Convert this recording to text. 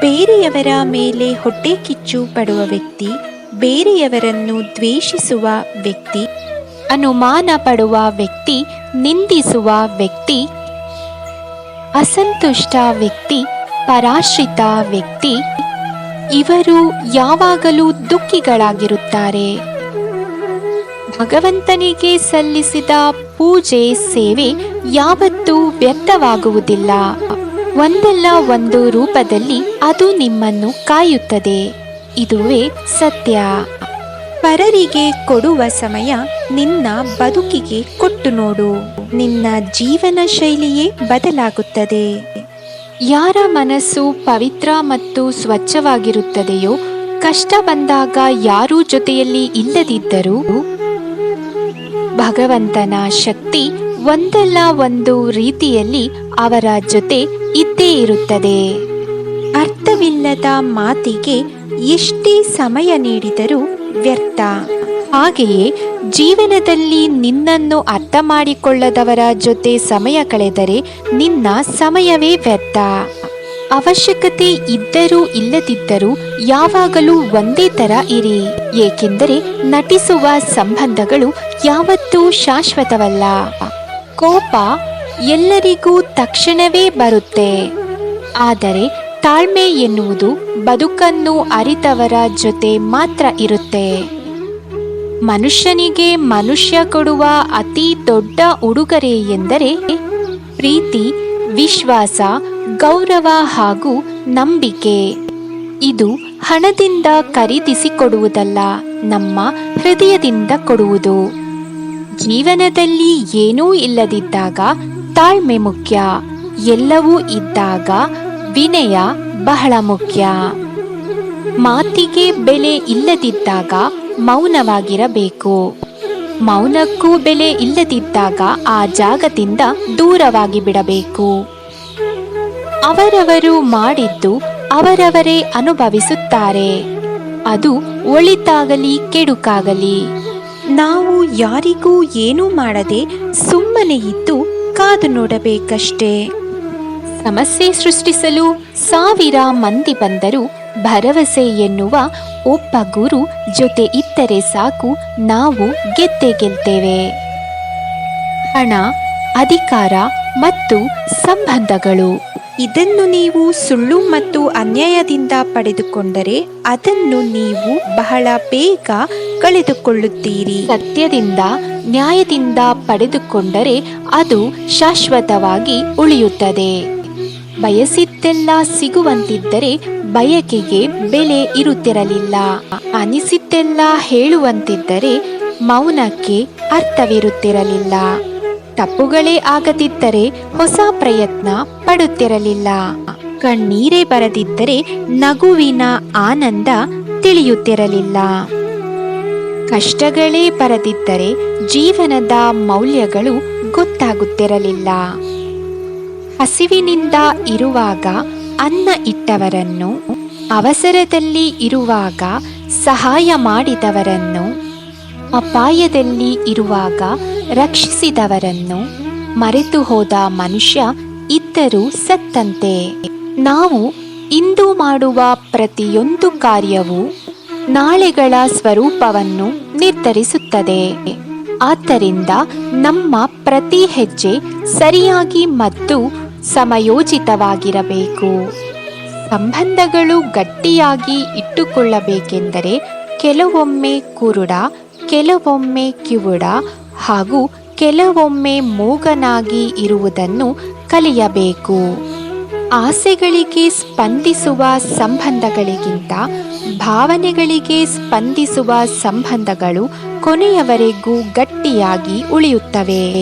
ಬೇರೆಯವರ ಮೇಲೆ ಹೊಟ್ಟೆ ಕಿಚ್ಚು ಪಡುವ ವ್ಯಕ್ತಿ, ಬೇರೆಯವರನ್ನು ದ್ವೇಷಿಸುವ ವ್ಯಕ್ತಿ, ಅನುಮಾನ ಪಡುವ ವ್ಯಕ್ತಿ, ನಿಂದಿಸುವ ವ್ಯಕ್ತಿ, ಅಸಂತುಷ್ಟ ವ್ಯಕ್ತಿ, ಪರಾಶ್ರಿತ ವ್ಯಕ್ತಿ, ಇವರು ಯಾವಾಗಲೂ ದುಃಖಿಗಳಾಗಿರುತ್ತಾರೆ. ಭಗವಂತನಿಗೆ ಸಲ್ಲಿಸಿದ ಪೂಜೆ, ಸೇವೆ ಯಾವತ್ತೂ ವ್ಯರ್ಥವಾಗುವುದಿಲ್ಲ. ಒಂದಲ್ಲ ಒಂದು ರೂಪದಲ್ಲಿ ಅದು ನಿಮ್ಮನ್ನು ಕಾಯುತ್ತದೆ. ಇದುವೇ ಸತ್ಯ. ಪರರಿಗೆ ಕೊಡುವ ಸಮಯ ನಿನ್ನ ಬದುಕಿಗೆ ಕೊಟ್ಟು ನೋಡು. ನಿನ್ನ ಜೀವನ ಶೈಲಿಯೇ ಬದಲಾಗುತ್ತದೆ. ಯಾರ ಮನಸ್ಸು ಪವಿತ್ರ ಮತ್ತು ಸ್ವಚ್ಛವಾಗಿರುತ್ತದೆಯೋ ಕಷ್ಟ ಬಂದಾಗ ಯಾರೂ ಜೊತೆಯಲ್ಲಿ ಇಲ್ಲದಿದ್ದರೂ ಭಗವಂತನ ಶಕ್ತಿ ಒಂದಲ್ಲ ಒಂದು ರೀತಿಯಲ್ಲಿ ಅವರ ಜೊತೆ ಇದ್ದೇ ಇರುತ್ತದೆ. ಅರ್ಥವಿಲ್ಲದ ಮಾತಿಗೆ ಎಷ್ಟೇ ಸಮಯ ನೀಡಿದರೂ ವ್ಯರ್ಥ. ಹಾಗೆಯೇ ಜೀವನದಲ್ಲಿ ನಿನ್ನನ್ನು ಅರ್ಥ ಮಾಡಿಕೊಳ್ಳದವರ ಜೊತೆ ಸಮಯ ಕಳೆದರೆ ನಿನ್ನ ಸಮಯವೇ ವ್ಯರ್ಥ. ಅವಶ್ಯಕತೆ ಇದ್ದರೂ ಇಲ್ಲದಿದ್ದರೂ ಯಾವಾಗಲೂ ಒಂದೇ ತರ ಇರಿ, ಏಕೆಂದರೆ ನಟಿಸುವ ಸಂಬಂಧಗಳು ಯಾವತ್ತೂ ಶಾಶ್ವತವಲ್ಲ. ಕೋಪ ಎಲ್ಲರಿಗೂ ತಕ್ಷಣವೇ ಬರುತ್ತೆ. ಆದರೆ ತಾಳ್ಮೆ ಎನ್ನುವುದು ಬದುಕನ್ನು ಅರಿತವರ ಜೊತೆ ಮಾತ್ರ ಇರುತ್ತೆ. ಮನುಷ್ಯನಿಗೆ ಮನುಷ್ಯ ಕೊಡುವ ಅತಿ ದೊಡ್ಡ ಉಡುಗೊರೆ ಎಂದರೆ ಪ್ರೀತಿ, ವಿಶ್ವಾಸ, ಗೌರವ ಹಾಗೂ ನಂಬಿಕೆ. ಇದು ಹಣದಿಂದ ಖರೀದಿಸಿಕೊಡುವುದಲ್ಲ ನಮ್ಮ ಹೃದಯದಿಂದ ಕೊಡುವುದು. ಜೀವನದಲ್ಲಿ ಏನೂ ಇಲ್ಲದಿದ್ದಾಗ ತಾಳ್ಮೆ ಮುಖ್ಯ. ಎಲ್ಲವೂ ಇದ್ದಾಗ ವಿನಯ ಬಹಳ ಮುಖ್ಯ. ಮಾತಿಗೆ ಬೆಲೆ ಇಲ್ಲದಿದ್ದಾಗ ಮೌನವಾಗಿರಬೇಕು. ಮೌನಕ್ಕೂ ಬೆಲೆ ಇಲ್ಲದಿದ್ದಾಗ ಆ ಜಾಗದಿಂದ ದೂರವಾಗಿ ಬಿಡಬೇಕು. ಅವರವರು ಮಾಡಿದ್ದು ಅವರವರೇ ಅನುಭವಿಸುತ್ತಾರೆ. ಅದು ಒಳಿತಾಗಲಿ ಕೆಡುಕಾಗಲಿ. ನಾವು ಯಾರಿಗೂ ಏನೂ ಮಾಡದೆ ಸುಮ್ಮನೆ ಇದ್ದು ಕಾದು ನೋಡಬೇಕಷ್ಟೇ. ಸಮಸ್ಯೆ ಸೃಷ್ಟಿಸಲು ಸಾವಿರ ಮಂದಿ ಬಂದರೂ ಭರವಸೆ ಎನ್ನುವ ಒಬ್ಬ ಗುರು ಜೊತೆ ಇದ್ದರೆ ಸಾಕು, ನಾವು ಗೆದ್ದೇ ಗೆಲ್ತೇವೆ. ಹಣ, ಅಧಿಕಾರ ಮತ್ತು ಸಂಬಂಧಗಳು. ಇದನ್ನು ನೀವು ಸುಳ್ಳು ಮತ್ತು ಅನ್ಯಾಯದಿಂದ ಪಡೆದುಕೊಂಡರೆ ಅದನ್ನು ನೀವು ಬಹಳ ಬೇಗ ಕಳೆದುಕೊಳ್ಳುತ್ತೀರಿ. ಸತ್ಯದಿಂದ, ನ್ಯಾಯದಿಂದ ಪಡೆದುಕೊಂಡರೆ ಅದು ಶಾಶ್ವತವಾಗಿ ಉಳಿಯುತ್ತದೆ. ಬಯಸಿದ್ದೆಲ್ಲ ಸಿಗುವಂತಿದ್ದರೆ ಬಯಕೆಗೆ ಬೆಲೆ ಇರುತ್ತಿರಲಿಲ್ಲ. ಅನಿಸಿದ್ದೆಲ್ಲ ಹೇಳುವಂತಿದ್ದರೆ ಮೌನಕ್ಕೆ ಅರ್ಥವಿರುತ್ತಿರಲಿಲ್ಲ. ತಪ್ಪುಗಳೇ ಆಗದಿದ್ದರೆ ಹೊಸ ಪ್ರಯತ್ನ ಪಡುತ್ತಿರಲಿಲ್ಲ. ಕಣ್ಣೀರೇ ಬರದಿದ್ದರೆ ನಗುವಿನ ಆನಂದ ತಿಳಿಯುತ್ತಿರಲಿಲ್ಲ. ಕಷ್ಟಗಳೇ ಬರದಿದ್ದರೆ ಜೀವನದ ಮೌಲ್ಯಗಳು ಗೊತ್ತಾಗುತ್ತಿರಲಿಲ್ಲ. ಹಸಿವಿನಿಂದ ಇರುವಾಗ ಅನ್ನ ಇಟ್ಟವರನ್ನು, ಅವಸರದಲ್ಲಿ ಇರುವಾಗ ಸಹಾಯ ಮಾಡಿದವರನ್ನು, ಅಪಾಯದಲ್ಲಿ ಇರುವಾಗ ರಕ್ಷಿಸಿದವರನ್ನು ಮರೆತು ಹೋದ ಮನುಷ್ಯ ಇದ್ದರೂ ಸತ್ತಂತೆ. ನಾವು ಇಂದು ಮಾಡುವ ಪ್ರತಿಯೊಂದು ಕಾರ್ಯವೂ ನಾಳೆಗಳ ಸ್ವರೂಪವನ್ನು ನಿರ್ಧರಿಸುತ್ತದೆ. ಆದ್ದರಿಂದ ನಮ್ಮ ಪ್ರತಿ ಹೆಜ್ಜೆ ಸರಿಯಾಗಿ ಮತ್ತು ಸಮಯೋಚಿತವಾಗಿರಬೇಕು. ಸಂಬಂಧಗಳು ಗಟ್ಟಿಯಾಗಿ ಇಟ್ಟುಕೊಳ್ಳಬೇಕೆಂದರೆ ಕೆಲವೊಮ್ಮೆ ಕುರುಡ ಕೆಲವೊಮ್ಮೆ ಕಿವುಡ ಹಾಗೂ ಕೆಲವೊಮ್ಮೆ ಮೂಗನಾಗಿ ಇರುವುದನ್ನು ಕಲಿಯಬೇಕು. ಆಸೆಗಳಿಗೆ ಸ್ಪಂದಿಸುವ ಸಂಬಂಧಗಳಿಗಿಂತ ಭಾವನೆಗಳಿಗೆ ಸ್ಪಂದಿಸುವ ಸಂಬಂಧಗಳು ಕೊನೆಯವರೆಗೂ ಗಟ್ಟಿಯಾಗಿ ಉಳಿಯುತ್ತವೆ.